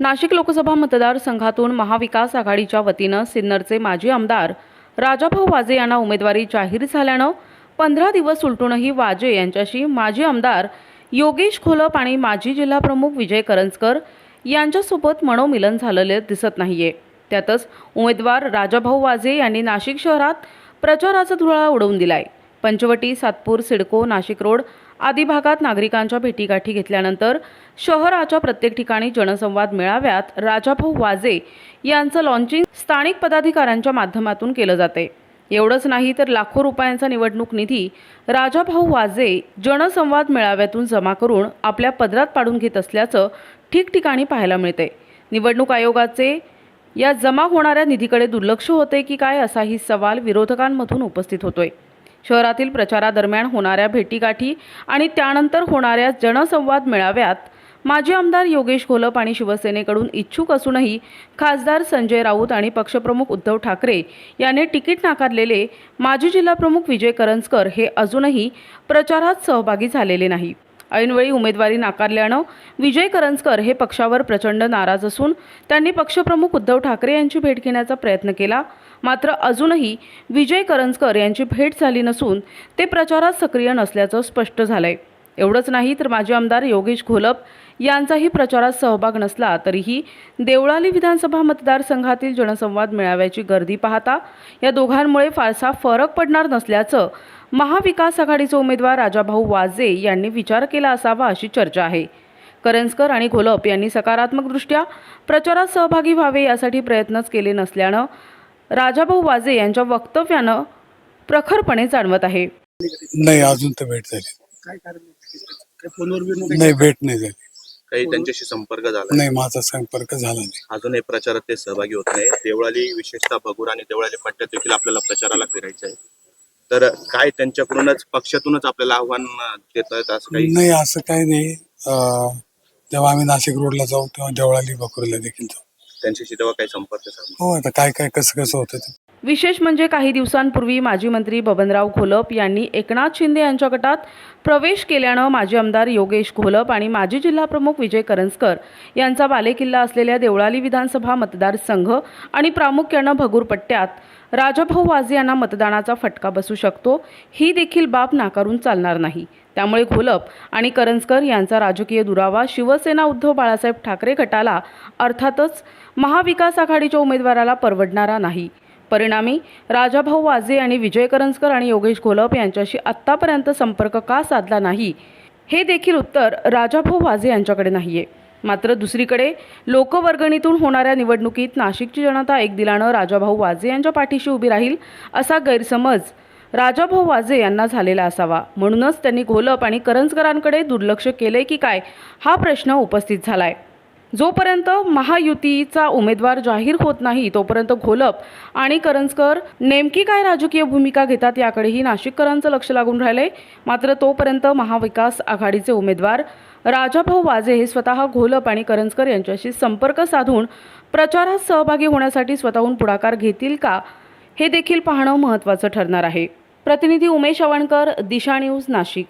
नाशिक लोकसभा मतदारसंघातून महाविकास आघाडीच्या वतीनं सिन्नरचे माजी आमदार राजाभाऊ वाजे यांना उमेदवारी जाहीर झाल्यानं पंधरा दिवस उलटूनही वाजे यांच्याशी माजी आमदार योगेश खोलप आणि माजी जिल्हाप्रमुख विजय करंजकर यांच्यासोबत मनोमिलन झालेले दिसत नाहीये. त्यातच उमेदवार राजाभाऊ वाजे यांनी नाशिक शहरात प्रचाराचा धुळा उडवून दिलाय. पंचवटी सातपूर सिडको नाशिक रोड आदी भागात नागरिकांच्या भेटीगाठी घेतल्यानंतर शहराच्या प्रत्येक ठिकाणी जनसंवाद मेळाव्यात राजाभाऊ वाजे यांचं लॉन्चिंग स्थानिक पदाधिकाऱ्यांच्या माध्यमातून केलं जाते. एवढंच नाही तर लाखो रुपयांचा निवडणूक निधी राजाभाऊ वाजे जनसंवाद मेळाव्यातून जमा करून आपल्या पदरात पाडून घेत असल्याचं ठिकठिकाणी पाहायला मिळते. निवडणूक आयोगाचे या जमा होणाऱ्या निधीकडे दुर्लक्ष होते की काय असाही सवाल विरोधकांमधून उपस्थित होतोय. शहरातील प्रचारादरम्यान होणाऱ्या भेटीगाठी आणि त्यानंतर होणाऱ्या जनसंवाद मेळाव्यात माजी आमदार योगेश घोलप आणि शिवसेनेकडून इच्छुक असूनही खासदार संजय राऊत आणि पक्षप्रमुख उद्धव ठाकरे यांनी तिकीट नाकारलेले माजी जिल्हाप्रमुख विजय करंजकर हे अजूनही प्रचारात सहभागी झालेले नाही ऐनवेळी उमेदवारी नाकारल्यानं विजय करंजकर हे पक्षावर प्रचंड नाराज असून त्यांनी पक्षप्रमुख उद्धव ठाकरे यांची भेट घेण्याचा प्रयत्न केला. मात्र अजूनही विजय करंजकर यांची भेट झाली नसून ते प्रचारात सक्रिय नसल्याचं स्पष्ट झालंय. एवढंच नाही तर माजी आमदार योगेश घोलप यांचाही प्रचारात सहभाग नसला तरीही देवळाली विधानसभा मतदारसंघातील जनसंवाद मेळाव्याची गर्दी पाहता या दोघांमुळे फारसा फरक पडणार नसल्याचं महाविकास आघाडीचे उमेदवार राजाभाऊ वाजे यांनी विचार केला असावा अशी चर्चा आहे. करंजकर आणि घोलप यांनी सकारात्मकदृष्ट्या प्रचारात सहभागी व्हावे यासाठी प्रयत्नच केले नसल्यानं राजाभाऊ वाजे यांच्या वक्तव्यानं प्रखरपणे जाणवत आहे. नाही अजून तर भेट झाली. काय कारण काय फोनवर बिनवर नाही? भेट नाही झाली. काही त्यांच्याशी संपर्क झाला नाही? माझा संपर्क झाला नाही. अजूनही प्रचारात ते सहभागी होत नाही. देवळाली विशेषतः भगूर आणि देवळाली पट्ट्यात देखील आपल्याला प्रचाराला फिरायचं आहे. तर काय त्यांच्याकडूनच पक्षातूनच आपल्याला आव्हान देत आहेत असं काही? नाही असं काही नाही. अं, जेव्हा आम्ही नाशिक रोडला जाऊ तेव्हा देवळाली बकुरला देखील जाऊ. त्यांच्याशी तेव्हा काही संपर्क साधला? हो आता काय काय कसं कसं होतं ते. विशेष म्हणजे काही दिवसांपूर्वी माजी मंत्री बबनराव घोलप यांनी एकनाथ शिंदे यांच्या गटात प्रवेश केल्यानं माजी आमदार योगेश घोलप आणि माजी जिल्हाप्रमुख विजय करंजकर यांचा बालेकिल्ला असलेल्या देवळाली विधानसभा मतदारसंघ आणि प्रामुख्यानं भगूर पट्ट्यात राजाभाऊ वाजे यांना मतदानाचा फटका बसू शकतो. ही देखील बाब नाकारून चालणार नाही. त्यामुळे घोलप आणि करंजकर यांचा राजकीय दुरावा शिवसेना उद्धव बाळासाहेब ठाकरे गटाला अर्थातच महाविकास आघाडीच्या उमेदवाराला परवडणारा नाही. परिणामी राजाभाऊ वाजे आणि विजय करंजकर आणि योगेश घोलप यांच्याशी आत्तापर्यंत संपर्क का साधला नाही? हे देखील उत्तर राजाभाऊ वाजे यांच्याकडे नाहीये. मात्र दुसरीकडे लोकवर्गणीतून होणाऱ्या निवडणुकीत नाशिकची जनता एक दिलानं राजाभाऊ वाजे यांच्या पाठीशी उभी राहील असा गैरसमज राजाभाऊ वाजे यांना झालेला असावा. म्हणूनच त्यांनी घोलप आणि करंजकरांकडे दुर्लक्ष केले की काय हा प्रश्न उपस्थित झालाय. जोपर्यंत महायुतीचा उमेदवार जाहीर होत नाही तोपर्यंत घोलप आणि करंजकर नेमकी काय राजकीय भूमिका घेतात याकडेही नाशिककरांचं लक्ष लागून राहिलंय. मात्र तोपर्यंत महाविकास आघाडीचे उमेदवार राजाभाऊ वाजे हे स्वतः घोलप आणि करंजकर यांच्याशी संपर्क साधून प्रचारात सहभागी होण्यासाठी स्वतःहून पुढाकार घेतील का हे देखील पाहणं महत्त्वाचं ठरणार आहे. प्रतिनिधी उमेश अवणकर दिशा न्यूज नाशिक.